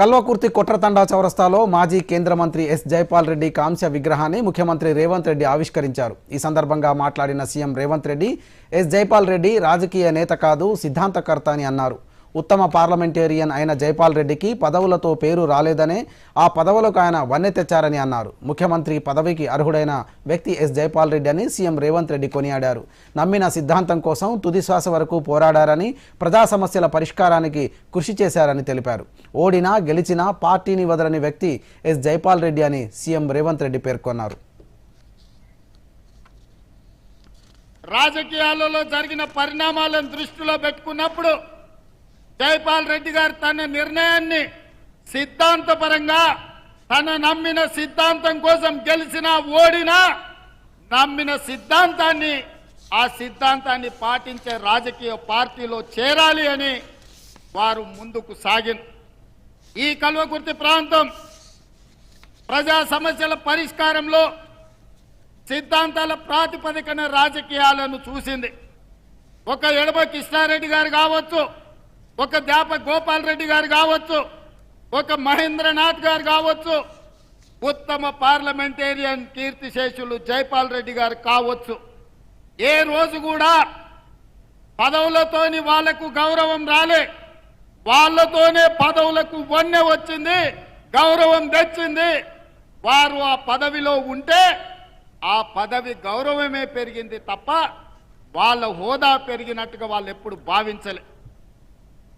కల్వకుర్తి కొట్రతండా చౌరస్తాలో మాజీ కేంద్ర మంత్రి ఎస్ జైపాల్ రెడ్డి కాంస్య విగ్రహాన్ని ముఖ్యమంత్రి రేవంత్ రెడ్డి ఆవిష్కరించారు. ఈ సందర్భంగా మాట్లాడిన సీఎం రేవంత్ రెడ్డి ఎస్ జైపాల్ రెడ్డి రాజకీయ నేత కాదు సిద్ధాంతకర్త అని అన్నారు. ఉత్తమ పార్లమెంటేరియన్ అయిన జైపాల్ రెడ్డికి పదవులతో పేరు రాలేదనే ఆ పదవులకు ఆయన వన్నె తెచ్చారని అన్నారు. ముఖ్యమంత్రి పదవికి అర్హుడైన వ్యక్తి ఎస్ జైపాల్ రెడ్డి అని సీఎం రేవంత్ రెడ్డి కొనియాడారు. నమ్మిన సిద్ధాంతం కోసం తుది శ్వాస వరకు పోరాడారని ప్రజా సమస్యల పరిష్కారానికి కృషి చేశారని తెలిపారు. ఓడినా గెలిచినా పార్టీని వదలని వ్యక్తి ఎస్ జైపాల్ రెడ్డి అని సీఎం రేవంత్ రెడ్డి పేర్కొన్నారు. రాజకీయాలలో జరిగిన పరిణామాలను దృష్టిలో పెట్టుకున్నప్పుడు జైపాల్ రెడ్డి గారు తన నిర్ణయాన్ని సిద్ధాంతపరంగా తన నమ్మిన సిద్ధాంతం కోసం గెలిచినా ఓడినా నమ్మిన సిద్ధాంతాన్ని ఆ సిద్ధాంతాన్ని పాటించే రాజకీయ పార్టీలో చేరాలి అని వారు ముందుకు సాగిన ఈ కల్వకుర్తి ప్రాంతం ప్రజా సమస్యల పరిష్కారంలో సిద్ధాంతాల ప్రాతిపదికన రాజకీయాలను చూసింది. ఒక ఎడమ కృష్ణారెడ్డి గారు కావచ్చు ఒక దేప గోపాల్ రెడ్డి గారు కావచ్చు ఒక మహేంద్రనాథ్ గారు కావచ్చు ఉత్తమ పార్లమెంటేరియన్ కీర్తిశేషులు జైపాల్ రెడ్డి గారు కావచ్చు. ఏ రోజు కూడా పదవులతోని వాళ్ళకు గౌరవం రాలే. వాళ్ళతోనే పదవులకు వన్నె వచ్చింది గౌరవం తెచ్చింది. వారు ఆ పదవిలో ఉంటే ఆ పదవి గౌరవమే పెరిగింది తప్ప వాళ్ళ హోదా పెరిగినట్టుగా వాళ్ళు ఎప్పుడు భావించలే.